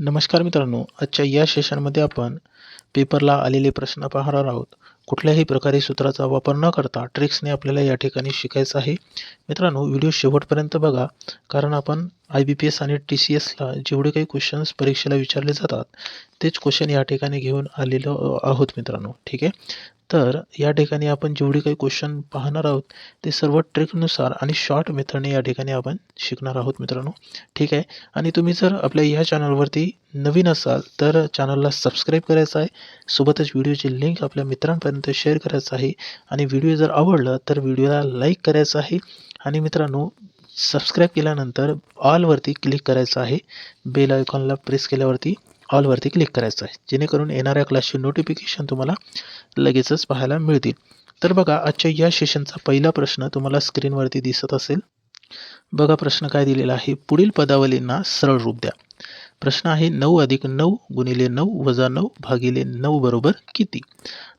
नमस्कार मित्रांनो आजच्या या सेशनमध्ये आपण पेपरला आलेले प्रश्न पाहणार आहोत. कुठल्याही प्रकारे सूत्राचा वापर न करता ट्रिक्सने आपल्याला या ठिकाणी शिकायचं आहे. मित्रांनो व्हिडिओ शेवटपर्यंत बघा कारण आपण आय बी पी एस आणि टी सी एसला जेवढे काही क्वेश्चन्स परीक्षेला विचारले जातात तेच क्वेश्चन या ठिकाणी घेऊन आलेलो आहोत मित्रांनो. ठीक आहे? तर या ठिकाणी आपण जेवढे काही क्वेश्चन पाहणार आहोत ते सर्व ट्रिकनुसार आणि शॉर्ट मेथडने या ठिकाणी आपण शिकणार आहोत मित्रांनो. ठीक आहे? आणि तुम्ही जर आपल्या या चॅनलवरती नवीन असाल तर चॅनलला सबस्क्राईब करायचं आहे. सोबतच व्हिडिओची लिंक आपल्या मित्रांपर्यंत शेअर करायचं आहे. आणि व्हिडिओ जर आवडला तर व्हिडिओला लाईक करायचं आहे. आणि मित्रांनो सबस्क्राईब केल्यानंतर ऑलवरती क्लिक करायचं आहे. बेल आयकॉनला प्रेस केल्यावरती ऑलवरती क्लिक करायचं आहे. जेणेकरून येणाऱ्या क्लासची नोटिफिकेशन तुम्हाला लगेचच पाहायला मिळतील. तर बघा आजच्या या सेशनचा पहिला प्रश्न तुम्हाला स्क्रीनवरती दिसत असेल. बघा प्रश्न काय दिलेला आहे? पुढील पदावलींना सरळ रूप द्या. प्रश्न आहे नऊ अधिक नऊ गुणिले नऊ वजा नऊ भागिले नऊ बरोबर किती?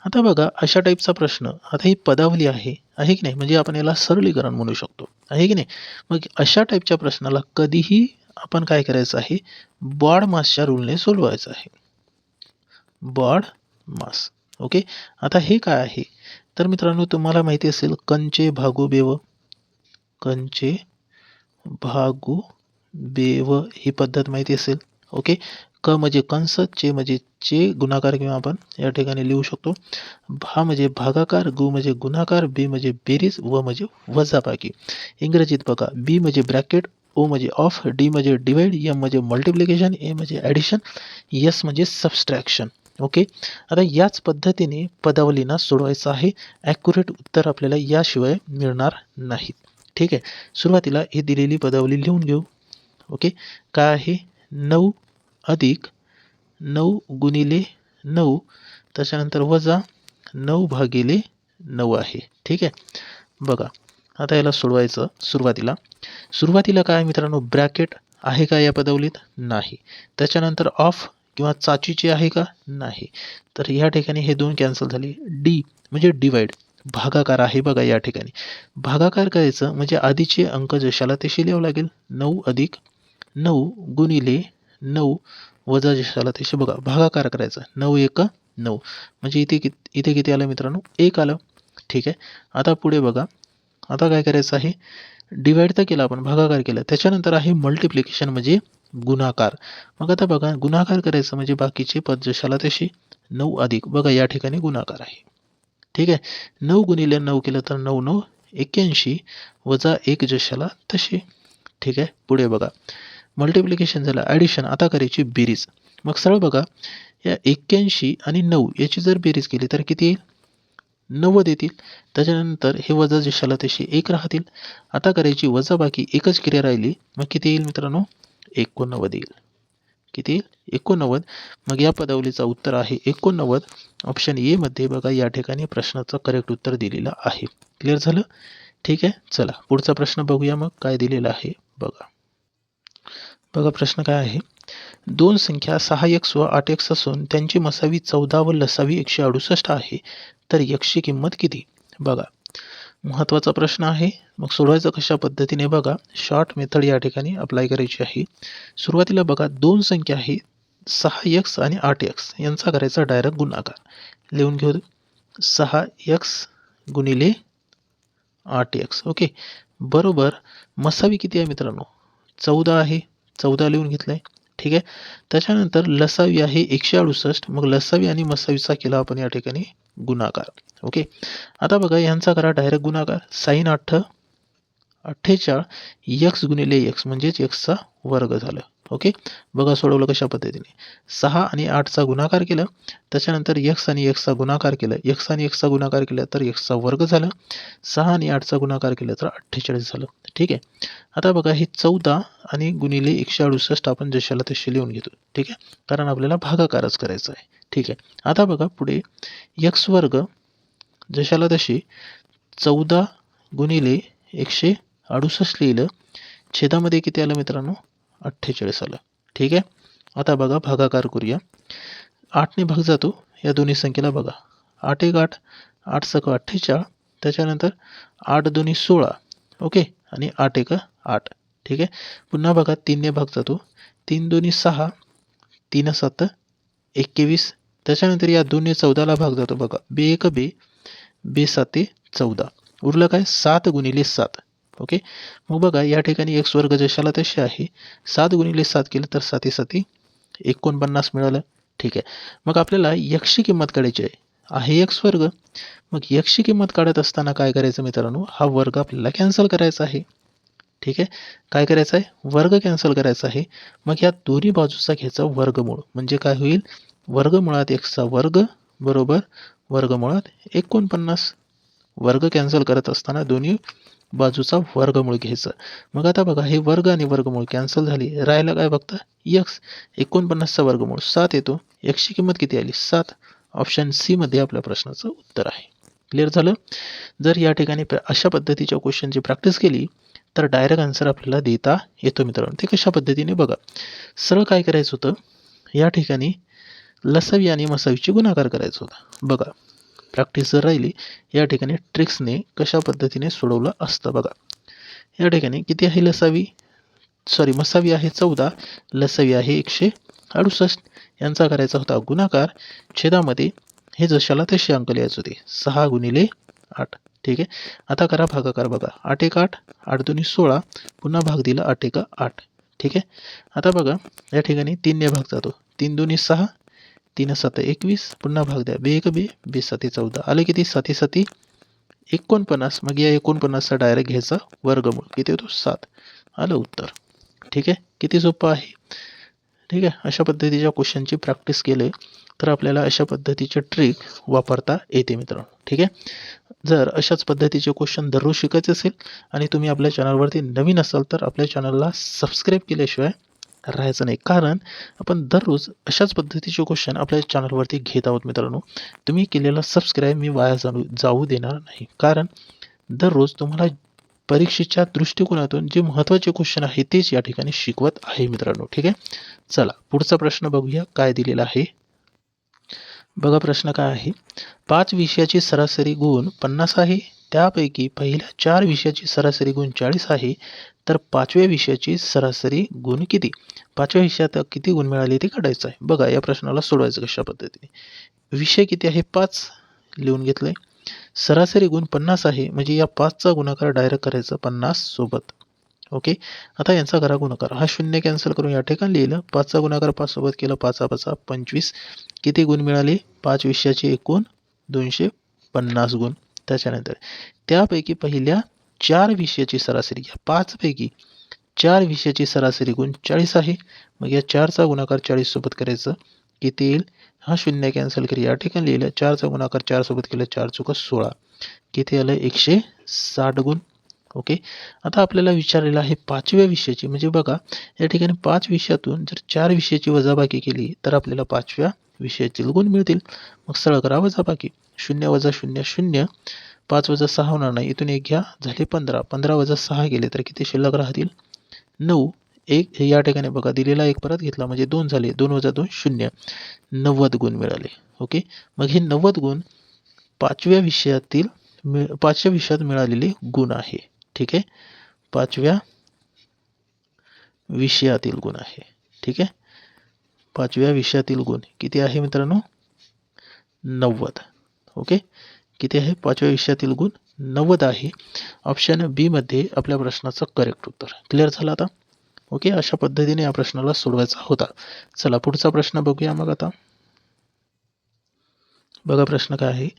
आता बघा अशा टाईपचा प्रश्न. आता ही पदावली आहे. आहे की नाही? म्हणजे आपण याला सरलीकरण म्हणू शकतो. आहे की नाही? मग अशा टाईपच्या प्रश्नाला कधीही आपण काय करायचं आहे? बॉड मासच्या रूलने सोडवायचं आहे. BODMAS. ओके? आता हे काय आहे? तर मित्रांनो तुम्हाला माहिती असेल कंचे भागू बेव. कंचे भागू बेव. ही पद्धत माहिती असेल. ओके? क म्हणजे कंस चे म्हणजे चे गुणाकार किंवा आपण या ठिकाणी लिहू शकतो. भा म्हणजे भागाकार गु म्हणजे गुणाकार बी म्हणजे बेरीज व म्हणजे वजाबाकी. इंग्रजीत बघा बी म्हणजे ब्रॅकेट ओ म्हणजे ऑफ डी म्हणजे डिवाइड एम म्हणजे मल्टिप्लिकेशन ए म्हणजे ॲडिशन एस म्हणजे सबस्ट्रॅक्शन ओके? आता याच पद्धतीने पदावलींना सोडवायचं आहे. ॲक्युरेट उत्तर आपल्याला याशिवाय मिळणार नाहीत. ठीक आहे? सुरुवातीला ही दिलेली पदावली लिहून घेऊ. ओके? काय आहे? नऊ अधिक नऊ गुणिले नऊ त्याच्यानंतर वजा नऊ भागिले नऊ आहे. ठीक आहे? बघा आता याला सोडवायचं सुरुवातीला. सुरुवातीला काय मित्रांनो ब्रॅकेट आहे का या पदवलीत नाही. त्याच्यानंतर ऑफ किंवा चाचीची आहे का? नाही. तर या ठिकाणी हे दोन कॅन्सल झाले. डी म्हणजे डिवाइड भागाकार आहे बघा या ठिकाणी. भागाकार करायचं म्हणजे आधीचे अंक जशाला तशी लिहावं लागेल. नऊ अधिक नऊ गुणिले नऊ वजा जशाला तसे बघा भागाकार करायचा. नऊ एक नऊ. म्हणजे इथे किती इथे किती आलं मित्रांनो? एक आलं. ठीक आहे. आता पुढे बघा. आता काय करायचं आहे? डिवाइड तर केला आपण भागाकार केला. त्याच्यानंतर आहे मल्टिप्लिकेशन म्हणजे गुणाकार. मग आता बघा गुणाकार करायचं म्हणजे बाकीचे पद जशाला तशी नऊ अधिक. बघा या ठिकाणी गुणाकार आहे. ठीक आहे? नऊ गुणिले नऊ केलं तर नऊ नऊ एक्क्याऐंशी वजा एक जशाला तशी ठीक आहे? पुढे बघा. मल्टिप्लिकेशन झालं ॲडिशन आता करायची बेरीज. मग सरळ बघा या एक्क्याऐंशी आणि नऊ याची जर बेरीज केली तर किती येईल? नव्वद येतील. त्याच्यानंतर हे वजा जशाला तसे एक राहतील. आता करायची वजा बाकी एकच क्रिया राहिली मग किती येईल मित्रांनो? एकोणनव्वद येईल. किती येईल? एकोणनव्वद. मग या पदावलीचं उत्तर आहे एकोणनव्वद. ऑप्शन एमध्ये बघा या ठिकाणी प्रश्नाचं करेक्ट उत्तर दिलेलं आहे. क्लिअर झालं? ठीक आहे? चला पुढचा प्रश्न बघूया मग. काय दिलेलं आहे? बघा. बघा प्रश्न काय आहे. दोन संख्या सहा एक्स व आठ एक्स असून त्यांची मसावी चौदा व लसावी एकशे अडुसष्ट आहे. तर एकशे किंमत किती? बघा. महत्त्वाचा प्रश्न आहे. मग सोडवायचं कशा पद्धतीने? बघा. शॉर्ट मेथड या ठिकाणी अप्लाय करायची आहे. सुरुवातीला बघा. दोन संख्या आहे. सहा एक्स आणि आठ एक्स यांचा करायचा डायरेक्ट गुणाकार. लिहून घेऊ. सहा एक्स गुणिले आठ एक्स ओके. बरोबर. मसावी किती आहे मित्रांनो? चौदा आहे. चौदा लिहून घेतलं आहे ठीक आहे? त्याच्यानंतर लसावी आहे एकशे अडुसष्ट. मग लसावी आणि मसावीचा केला आपण या ठिकाणी गुणाकार. ओके? आता बघा यांचा करा डायरेक्ट गुणाकार. साईन अठ्ठ अठ्ठेचाळ यक्स गुणिले यक्स. म्हणजेच यक्सचा वर्ग झालं. ओके? बघा सोडवलं कशा पद्धतीने. सहा आणि आठचा गुणाकार केलं त्याच्यानंतर यक्स आणि एक्सचा गुणाकार केलं. एक्स आणि एक्सचा गुणाकार केला तर एक्सचा वर्ग झाला. सहा आणि आठचा गुणाकार केला तर अठ्ठेचाळीस झालं. ठीक आहे? आता बघा हे चौदा आणि गुणिले एकशे अडुसष्ट आपण जशाला तसे लिहून घेतो. ठीक आहे? कारण आपल्याला भागाकारच करायचा आहे. ठीक आहे? आता बघा पुढे यक्स वर्ग जशाला तशी चौदा गुणिले एकशे अडुसष्ट लिहिलं. छेदामध्ये किती आलं मित्रांनो? अठ्ठेचाळीस आलं. ठीक आहे? आता बघा भागाकार करूया. आठने भाग जातो. या दोन्ही संख्येला बघा. आठ एक आठ आठ सक अठ्ठेचाळ त्याच्यानंतर आठ दोन्ही सोळा. ओके? आणि आठ एक आठ. ठीक आहे? पुन्हा बघा तीनने भाग जातो. तीन दोन्ही सहा तीन सात एकवीस. त्याच्यानंतर या दोन्ही चौदाला भाग जातो बघा. बे एक बे बे साते चौदा. उरलं काय? सात गुणिले सात. ओके? मग बघा या ठिकाणी एक्स वर्ग जशाला तसे आहे. सात गुणिले सात केलं तर साती साती एकोणपन्नास मिळालं. ठीक आहे. मग आपल्याला यक्षी किंमत काढायची आहे. आहे एक्स वर्ग मग यक्षी किंमत काढत असताना काय करायचं मित्रांनो? हा वर्ग आपल्याला कॅन्सल करायचा आहे. ठीक आहे? काय करायचं आहे? वर्ग कॅन्सल करायचा आहे. मग या दोन्ही बाजूचा घ्यायचा वर्गमूळ. म्हणजे काय होईल? वर्गमुळात एक्सचा वर्ग बरोबर. वर्गमुळात एकोणपन्नास. वर्ग कॅन्सल करत असताना दोन्ही बाजूचा वर्गमूळ घ्यायचं. मग आता बघा हे वर्ग आणि वर्गमूळ कॅन्सल झाली. राहायला काय बघता? यक्स एकोणपन्नासचा वर्गमूळ सात येतो. एकशे किंमत किती आली? सात. ऑप्शन सीमध्ये आपल्या प्रश्नाचं उत्तर आहे. क्लिअर झालं? जर या ठिकाणी अशा पद्धतीच्या क्वेश्चनची प्रॅक्टिस केली तर डायरेक्ट आन्सर आपल्याला देता येतो मित्रांनो. ते कशा पद्धतीने बघा. सरळ काय करायचं होतं? या ठिकाणी लसावी आणि मसावीची गुणाकार करायचा होता. बघा. प्रॅक्टिस जर राहिली या ठिकाणी ट्रिक्सने कशा पद्धतीने सोडवलं असतं बघा. या ठिकाणी किती आहे लसावी? सॉरी मसावी आहे चौदा लसावी आहे एकशे अडुसष्ट. यांचा करायचा होता गुणाकार छेदामध्ये हे जशाला तसे अंक लिहायचे होते. सहा गुणिले आठ. ठीक आहे? आता करा भागाकार बघा. आठ एक आठ आठ दोन्ही सोळा पुन्हा भाग दिला आठ एक आठ. ठीक आहे? आता बघा या ठिकाणी तीनने भाग जातो. तीन दोन्ही सहा तीन सात एकवीस पुन्हा भाग द्या. बे एक बे बे साती चौदा. आले किती? साती साती एकोणपन्नास. मग या एकोणपन्नासचा डायरेक्ट घ्यायचा वर्गमूळ. किती होतो? सात. आलं उत्तर. ठीक आहे? किती सोपं आहे? ठीक आहे? अशा पद्धतीच्या क्वेश्चनची प्रॅक्टिस केले तर आपल्याला अशा पद्धतीचे ट्रिक वापरता येते मित्रांनो. ठीक आहे? जर अशाच पद्धतीचे क्वेश्चन दररोज शिकायचे असेल आणि तुम्ही आपल्या चॅनलवरती नवीन असाल तर आपल्या चॅनलला सबस्क्राईब केल्याशिवाय राहायचं नाही. कारण आपण दररोज अशाच पद्धतीचे क्वेश्चन आपल्या चॅनलवरती घेत आहोत मित्रांनो. तुम्ही केलेला सबस्क्राईब मी वाया जाणू जाऊ देणार नाही. कारण दररोज तुम्हाला परीक्षेच्या दृष्टिकोनातून जे महत्त्वाचे क्वेश्चन आहे तेच या ठिकाणी शिकवत आहे मित्रांनो. ठीक आहे? चला पुढचा प्रश्न बघूया. काय दिलेला आहे? बघा प्रश्न काय आहे. पाच विषयाची सरासरी गुण पन्नास आहे. त्यापैकी पहिल्या चार विषयाची सरासरी गुण चाळीस आहे. तर पाचव्या विषयाची सरासरी गुण किती? पाचव्या विषयात किती गुण मिळाले ते काढायचं आहे? बघा या प्रश्नाला सोडवायचं कशा पद्धतीने? विषय किती आहे? पाच लिहून घेतलंय. सरासरी गुण पन्नास आहे म्हणजे या पाचचा गुणाकार डायरेक्ट करायचा पन्नास सोबत. ओके आता यांचा करा गुणाकार. हा शून्य कॅन्सल करून या ठिकाणी लिहिलं. पाचचा गुणाकार पाच सोबत केला पाचा पाचा पंचवीस. किती गुण मिळाले? पाच विषयाचे एकूण दोनशे पन्नास गुण. त्याच्यानंतर त्यापैकी पहिल्या चार विषयाची सरासरी या पाचपैकी चार विषयाची सरासरी गुण चाळीस आहे. मग या चारचा गुणाकार चाळीससोबत करायचं. किती येईल? हा शून्य कॅन्सल करी. या ठिकाणी लिहिलं चारचा गुणाकार चारसोबत केलं चार चुका सोळा. किती आलं? एकशे साठ गुण. ओके? आता आपल्याला विचारलेलं आहे पाचव्या विषयाची. म्हणजे बघा या ठिकाणी पाच विषयातून जर चार विषयाची वजाबाकी केली तर आपल्याला पाचव्या विषयातील गुण मिळतील. मग सरळ करा वजाबाकी. शून्य वजा शून्य शून्य. पाच वजा सहा होणार नाही. इथून एक घ्या. झाले पंधरा. पंधरा वजा सहा गेले तर किती शिल्लक राहतील? नऊ. एक या ठिकाणी बघा. दिलेला एक परत घेतला. म्हणजे दोन झाले. दोन वजा दोन शून्य. नव्वद गुण मिळाले. ओके? मग हे नव्वद गुण पाचव्या विषयातील मि पाचव्या विषयात मिळालेले गुण आहे. ठीक आहे? पाचव्या विषयातील गुण आहे. ठीक आहे? पाचव्या विषयातील गुण किती आहे मित्रांनो? नव्वद. ओके? किती आहे? पाचव्या विषयातील गुण नव्वद आहे. ऑप्शन बीमध्ये आपल्या प्रश्नाचं करेक्ट उत्तर. क्लिअर झालं आता? ओके अशा पद्धतीने या प्रश्नाला सोडवायचा होता. चला पुढचा प्रश्न बघूया मग आता. बघा प्रश्न काय आहे.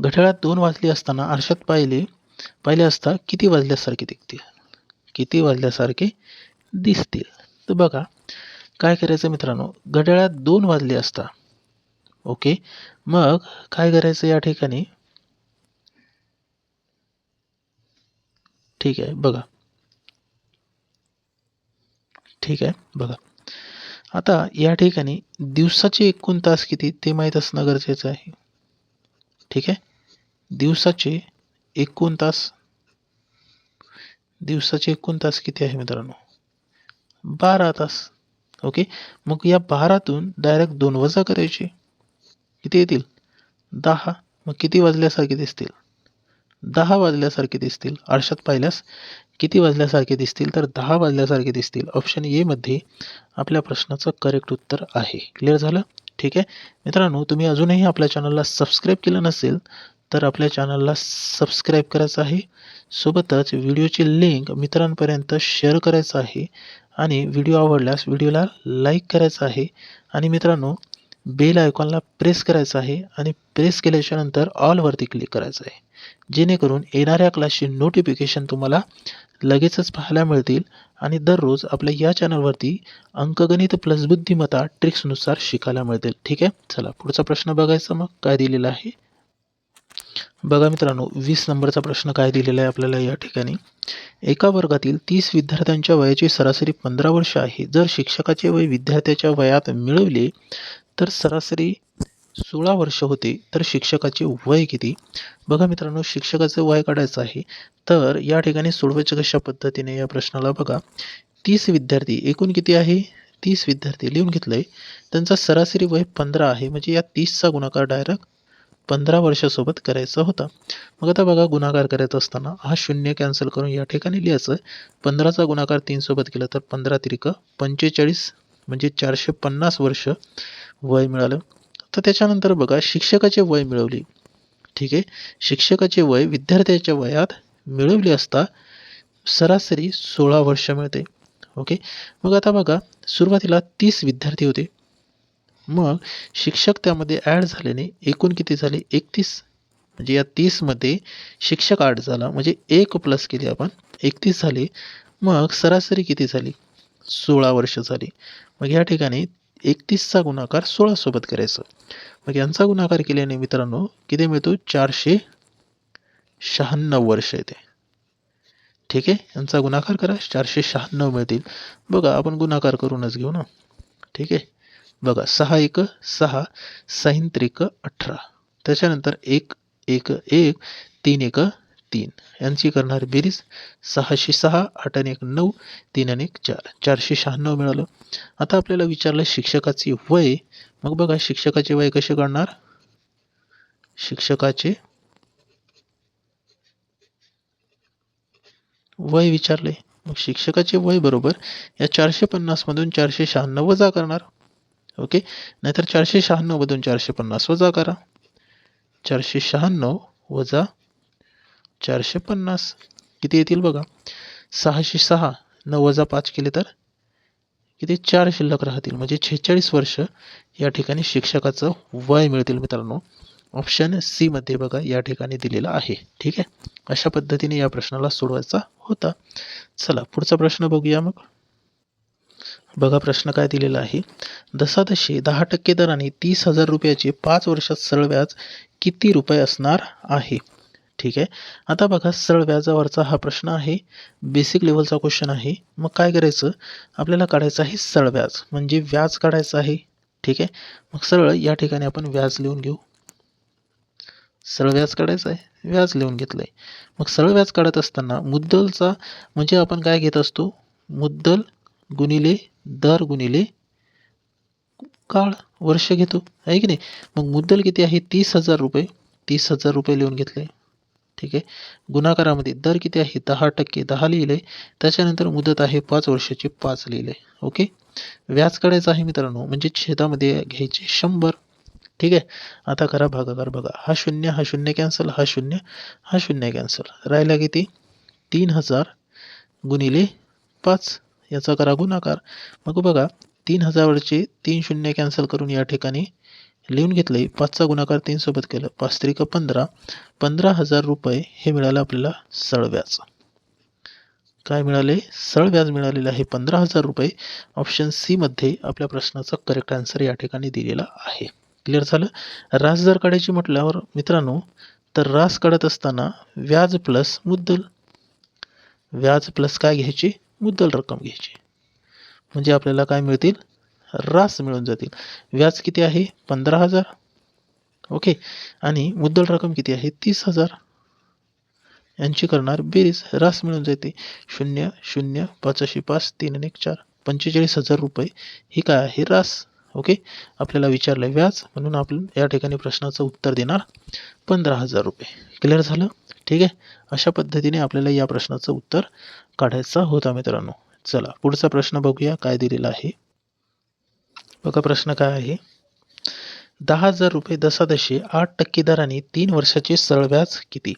घड्याळात दोन वाजले असताना आरशात पाहिले पाहिले असता किती वाजल्यासारखे दिसतील किती वाजल्यासारखे दिसतील? तर बघा काय करायचं मित्रांनो? घड्याळात दोन वाजले असता. ओके मग काय करायचं या ठिकाणी? ठीक आहे बघा. ठीक आहे बघा. आता या ठिकाणी दिवसाचे एकूण तास किती ते माहीत असणं गरजेचं आहे. ठीक आहे? दिवसाचे एकूण तास. दिवसाचे एकूण तास किती आहे मित्रांनो? बारा तास. ओके? मग या बारातून डायरेक्ट दोन वजा करायचे. किती येतील? दहा. मग किती वाजल्यासारखे दिसतील? दहा वाजल्यासारखे दिसतील. आरशात पाहिल्यास किती वाजल्यासारखे दिसतील तर दहा वाजल्यासारखे दिसतील. ऑप्शन एमध्ये आपल्या प्रश्नाचं करेक्ट उत्तर आहे. क्लिअर झालं? ठीक आहे? मित्रांनो तुम्ही अजूनही आपल्या चॅनलला सबस्क्राईब केलं नसेल तर आपल्या चॅनलला सबस्क्राईब करायचं आहे. सोबतच व्हिडिओची लिंक मित्रांपर्यंत शेअर करायचं आहे. आणि व्हिडिओ आवडल्यास व्हिडिओला लाईक करायचं आहे. आणि मित्रांनो बेल आयकॉनला प्रेस करायचं आहे आणि प्रेस केल्याच्यानंतर ऑलवरती क्लिक करायचं आहे. जेणेकरून येणाऱ्या क्लासची नोटिफिकेशन तुम्हाला लगेचच पाहायला मिळतील आणि दररोज आपल्या या चॅनलवरती अंकगणित प्लस बुद्धिमत्ता ट्रिक्सनुसार शिकायला मिळतील. ठीक आहे? चला पुढचा प्रश्न बघायचा मग. काय दिलेला आहे? बघा मित्रांनो वीस नंबरचा प्रश्न काय दिलेला आहे आपल्याला या ठिकाणी? एका वर्गातील तीस विद्यार्थ्यांच्या वयाची सरासरी पंधरा वर्ष आहे. जर शिक्षकाचे वय विद्यार्थ्याच्या वयात मिळवले तर सरासरी सोळा वर्ष होते तर शिक्षकाचे वय किती? बघा मित्रांनो शिक्षकाचं वय काढायचं आहे तर या ठिकाणी सोडवायचं कशा पद्धतीने या प्रश्नाला बघा. तीस विद्यार्थी एकूण किती आहे? तीस विद्यार्थी लिहून घेतलंय. त्यांचा सरासरी वय पंधरा आहे म्हणजे या तीसचा गुणाकार डायरेक्ट पंधरा वर्षासोबत करायचा होता. मग आता बघा गुणाकार करायचा असताना हा शून्य कॅन्सल करून या ठिकाणी लिहायचं. पंधराचा गुणाकार तीनसोबत केला तर पंधरा तिरिक पंचेचाळीस म्हणजे चारशे पन्नास वर्ष. वय मिळालं तर त्याच्यानंतर बघा शिक्षकाचे वय मिळवली. ठीक आहे? शिक्षकाचे वय विद्यार्थ्याच्या वयात मिळवले असता सरासरी सोळा वर्ष मिळते. ओके? मग आता बघा सुरुवातीला तीस विद्यार्थी होते. मग शिक्षक त्यामध्ये ॲड झाल्याने एकूण किती झाले? एकतीस. म्हणजे या तीसमध्ये शिक्षक ॲड झाला. म्हणजे एक प्लस केली आपण. एकतीस झाले. मग सरासरी किती झाली? सोळा वर्ष झाली. मग या ठिकाणी एकतीसचा गुणाकार सोळासोबत करायचं. मग यांचा गुणाकार केल्याने मित्रांनो किती मिळतो? चारशे शहाण्णव वर्ष येते. ठीक आहे? यांचा गुणाकार करा. चारशे शहाण्णव मिळतील. बघा आपण गुणाकार करूनच घेऊ ना. ठीक आहे? बघा सहा एक सहा साईन अठरा. त्याच्यानंतर एक एक एक तीन एक तीन. यांची करणार बेरीज सहाशे सहा आठ आणि एक नऊ तीन आणि एक चार. चारशे शहाण्णव मिळालं. आता आपल्याला विचारलं शिक्षकाचे वय. मग बघा शिक्षकाचे वय कसे काढणार? शिक्षकाचे वय विचारले. मग शिक्षकाचे वय बरोबर या चारशे पन्नासमधून चारशे शहाण्णव वजा करणार. ओके? नाहीतर चारशे शहाण्णवमधून चारशे पन्नास वजा करा. चारशे शहाण्णव वजा चारशे पन्नास. किती येतील बघा? सहाशे सहा न वजा पाच केले तर? किती? चार शिल्लक राहतील. म्हणजे छेचाळीस वर्ष या ठिकाणी शिक्षकाचं वय मिळतील मित्रांनो. ऑप्शन सीमध्ये बघा या ठिकाणी दिलेला आहे. ठीक आहे? अशा पद्धतीने या प्रश्नाला सोडवायचा होता. चला पुढचा प्रश्न बघूया मग. बघा प्रश्न काय दिलेला आहे. दशादशे दहा टक्के दराने तीस हजार रुपयाचे पाच वर्षात सरळ व्याज किती रुपये असणार आहे? ठीक आहे. आता बघा सरळ व्याजावरचा हा प्रश्न आहे. बेसिक लेवलचा क्वेश्चन आहे. मग काय करायचं? आपल्याला काढायचं आहे सरळ व्याज. म्हणजे व्याज काढायचं आहे. ठीक आहे? मग सरळ या ठिकाणी आपण व्याज लिहून घेऊ. सरळ व्याज काढायचं आहे. व्याज लिहून घेतलं आहे मग सरळ व्याज काढत असताना मुद्दलचा म्हणजे आपण काय घेत असतो? मुद्दल गुणिले दर गुणिले काळ वर्ष घेतो. आहे की नाही? मग मुद्दल किती आहे? तीस हजार रुपये. तीस हजार रुपये लिहून घेतले. ठीक आहे? गुणाकारामध्ये दर किती आहे? दहा टक्के. दहा लिहिले. त्याच्यानंतर मुदत आहे पाच वर्षाची पाच लिहिले. ओके? व्याज काढायचं आहे मित्रांनो. म्हणजे छेदामध्ये घ्यायचे शंभर. ठीक आहे? आता करा भागाकार बघा. हा शून्य हा शून्य कॅन्सल हा शून्य हा शून्य कॅन्सल राहिला किती? तीन हजार गुणिले पाच. याचा करा गुणाकार. मग बघा तीन हजारवरचे तीन शून्य कॅन्सल करून या ठिकाणी लिहून घेतले पाचचा गुणाकार तीन सोबत केलं पाच त्रिक पंधरा पंधरा हजार रुपये हे मिळालं आपल्याला सळव्याज काय मिळाले? सळव्याज मिळालेलं आहे. पंधरा हजार रुपये ऑप्शन सी मध्ये आपल्या प्रश्नाचा करेक्ट आन्सर या ठिकाणी दिलेला आहे. क्लिअर झालं? रास जर काढायची म्हटल्यावर मित्रांनो तर रास काढत असताना व्याज प्लस मुद्दल. व्याज प्लस काय घ्यायची? मुद्दल रक्कम घ्यायची. म्हणजे आपल्याला काय मिळतील? रास मिळून जातील. व्याज किती आहे? पंधरा हजार? ओके. आणि मुद्दल रक्कम किती आहे? तीस हजार. यांची करणार बेरीज. रास मिळून जाते. शून्य शून्य पाचशे पाच तीन आणि एक चार पंचेचाळीस हजार रुपये. ही काय आहे? रास. ओके. आपल्याला विचारलं व्याज. म्हणून आपण या ठिकाणी प्रश्नाचं उत्तर देणार. पंधरा हजार रुपये. क्लिअर झालं? ठीक आहे. अशा पद्धतीने आपल्याला या प्रश्नाचं उत्तर काढायचं होता मित्रांनो. चला पुढचा प्रश्न बघूया. काय दिलेला आहे? बघा प्रश्न काय आहे. दहा हजार रुपये दशादशी आठ टक्के दराने तीन वर्षाचे सरळ व्याज किती?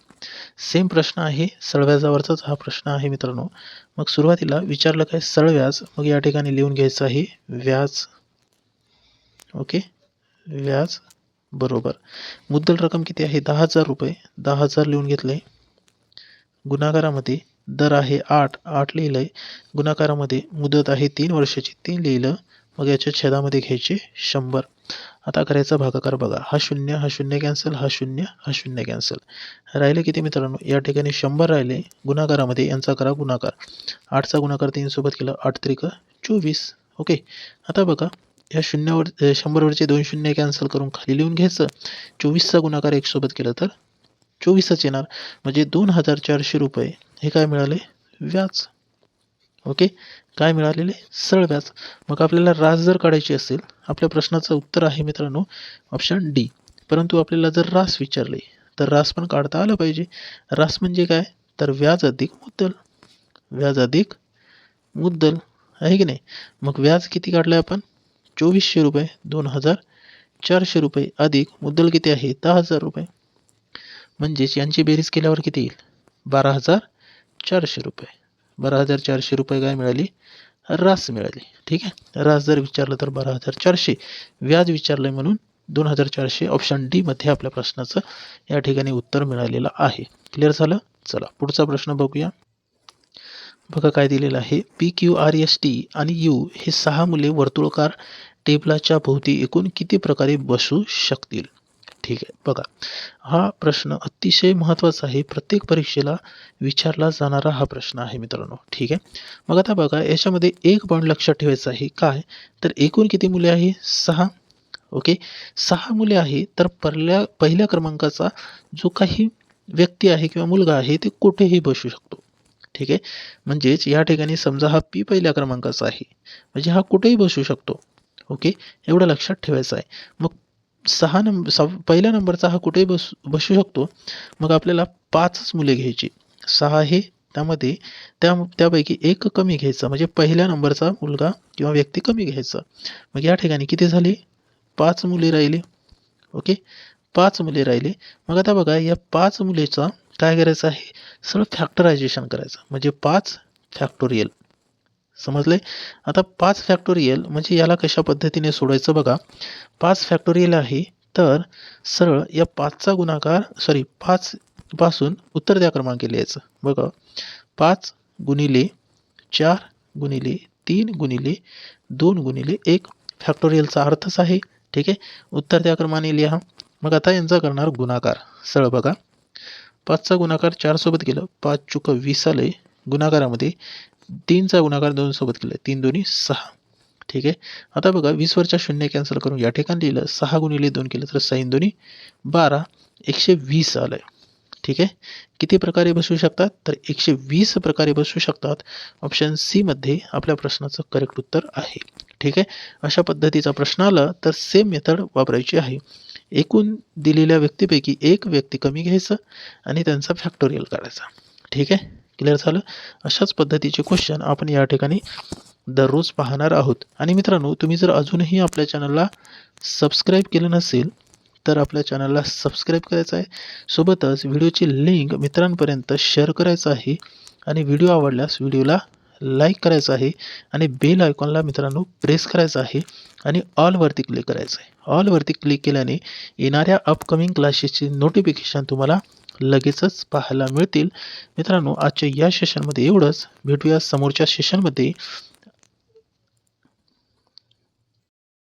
सेम प्रश्न आहे. सरळ व्याजावरचाच हा प्रश्न आहे मित्रांनो. मग सुरुवातीला विचारलं काय सरळ व्याज मग या ठिकाणी लिहून घ्यायचं आहे. व्याज. ओके? व्याज. बरोबर. मुद्दल रक्कम किती आहे? दहा हजार रुपये. दहा हजार लिहून घेतले गुन्हागारामध्ये दर आहे आठ. आठ लिहिलं आहे गुन्हाकारामध्ये मुदत आहे तीन वर्षाची. तीन लिहिलं. मग याच्या छेदामध्ये घ्यायचे शंभर. आता करायचा भागाकार बघा. हा शून्य हा शून्य कॅन्सल हा शून्य हा शून्य कॅन्सल राहिले किती मित्रांनो? या ठिकाणी शंभर राहिले. गुणाकारामध्ये यांचा करा गुणाकार. आठचा गुणाकार तीनसोबत केला आठ त्रिक चोवीस. ओके. आता बघा. या शून्यावर शंभरवरचे दोन शून्य कॅन्सल करून खाली लिहून घ्यायचं. चोवीसचा गुणाकार एकसोबत केलं तर चोवीसच येणार. म्हणजे दोन हजार चारशे रुपये. हे काय मिळाले? व्याज. ओके? काय मिळालेले? सरळ व्याज. मग आपल्याला रास जर काढायची असेल आपल्या प्रश्नाचं उत्तर आहे मित्रांनो ऑप्शन डी परंतु आपल्याला जर रास विचारले तर रास पण काढता आलं पाहिजे. रास म्हणजे काय? तर व्याज अधिक मुद्दल. व्याज अधिक मुद्दल. आहे की नाही? मग व्याज किती काढलं आपण? चोवीसशे रुपये दोन हजार चारशे रुपये अधिक मुद्दल किती आहे? दहा हजार रुपये. म्हणजेच यांची बेरीज केल्यावर किती येईल? बारा हजार चारशे रुपये. बारा हजार चारशे रुपये काय मिळाली? रास मिळाली. ठीक आहे? रास जर विचारलं तर बारा हजार चारशे. व्याज विचारलं म्हणून दोन हजार चारशे ऑप्शन डीमध्ये आपल्या प्रश्नाचं या ठिकाणी उत्तर मिळालेलं आहे. क्लिअर झालं? चला पुढचा प्रश्न बघूया. बघा काय दिलेलं आहे. P Q R S T आणि यू हे सहा मुले वर्तुळकार टेबलाच्या भोवती एकूण किती प्रकारे बसू शकतील? ठीक आहे. बघा हा प्रश्न अतिशय महत्त्वाचा आहे. प्रत्येक परीक्षेला विचारला जाणारा हा प्रश्न आहे मित्रांनो. ठीक आहे? मग आता बघा याच्यामध्ये एक पॉईंट लक्षात ठेवायचा आहे. काय? तर एकूण किती मुले आहे? सहा. ओके? सहा मुले आहे. तर पहिल्या पहिल्या क्रमांकाचा जो काही व्यक्ती आहे किंवा मुलगा आहे ते कुठेही बसू शकतो. ठीक आहे? म्हणजेच या ठिकाणी समजा हा पी पहिल्या क्रमांकाचा आहे. म्हणजे हा कुठेही बसू शकतो. ओके? एवढं लक्षात ठेवायचं आहे. मग सहा नंबर सव पहिल्या नंबरचा हा कुठेही बस बसू शकतो. मग आपल्याला पाचच मुले घ्यायची. सहा हे त्यामध्ये त्या त्यापैकी एक कमी घ्यायचा. म्हणजे पहिल्या नंबरचा मुलगा किंवा व्यक्ती कमी घ्यायचा. मग या ठिकाणी किती झाले? पाच मुले राहिले. ओके? पाच मुले राहिले. मग आता बघा या पाच मुलेचा काय करायचं आहे? सरळ फॅक्टरायझेशन करायचं. म्हणजे पाच फॅक्टोरियल समजले? आता पाच फॅक्टोरियल म्हणजे याला कशा पद्धतीने सोडायचं बघा. पाच फॅक्टोरियल आहे तर सरळ या पाचचा गुणाकार सॉरी पाच पासून उत्तर द्या क्रमांक लिहायचं बघा. पाच गुणिले चार गुणिले तीन गुणिले दोन गुणिले एक. फॅक्टोरियलचा अर्थच आहे. ठीक आहे? उत्तर त्या क्रमाने लिहा. मग आता यांचा करणार गुणाकार. सरळ बघा. पाचचा गुणाकार चारसोबत केलं. पाच चुक वीस आले गुणाकारामध्ये तीनचा गुणाकार दोनसोबत केलं. तीन दोन्ही सहा. ठीक आहे? आता बघा वीसवरच्या शून्य कॅन्सल करून या ठिकाणी लिहिलं सहा गुणिले दोन केलं तर साईन दोन्ही बारा एकशे वीस आलं आहे ठीक आहे? किती प्रकारे बसू शकतात? तर एकशे वीस प्रकारे बसू शकतात. ऑप्शन सीमध्ये आपल्या प्रश्नाचं करेक्ट उत्तर आहे. ठीक आहे? अशा पद्धतीचा प्रश्न आला तर सेम मेथड वापरायची आहे. एकूण दिलेल्या व्यक्तीपैकी एक व्यक्ती कमी घ्यायचं आणि त्यांचा फॅक्टोरियल काढायचा ठीक आहे? क्लिअर झालं? अशाच पद्धतीचे क्वेश्चन आपण या ठिकाणी दररोज पाहणार आहोत. आणि मित्रांनो तुम्ही जर अजूनही आपल्या चॅनलला सबस्क्राईब केलं नसेल तर आपल्या चॅनलला सबस्क्राईब करायचं आहे. सोबतच व्हिडिओची लिंक मित्रांपर्यंत शेअर करायचं आहे. आणि व्हिडिओ आवडल्यास व्हिडिओला लाईक करायचं आहे. आणि बेल आयकॉनला मित्रांनो प्रेस करायचं आहे. आणि ऑलवरती क्लिक करायचं आहे. ऑलवरती क्लिक केल्याने येणाऱ्या अपकमिंग क्लासेसची नोटिफिकेशन तुम्हाला लगेचच पाहायला मिळतील. मित्रांनो आजच्या या सेशनमध्ये एवढंच. भेटूया समोरच्या सेशनमध्ये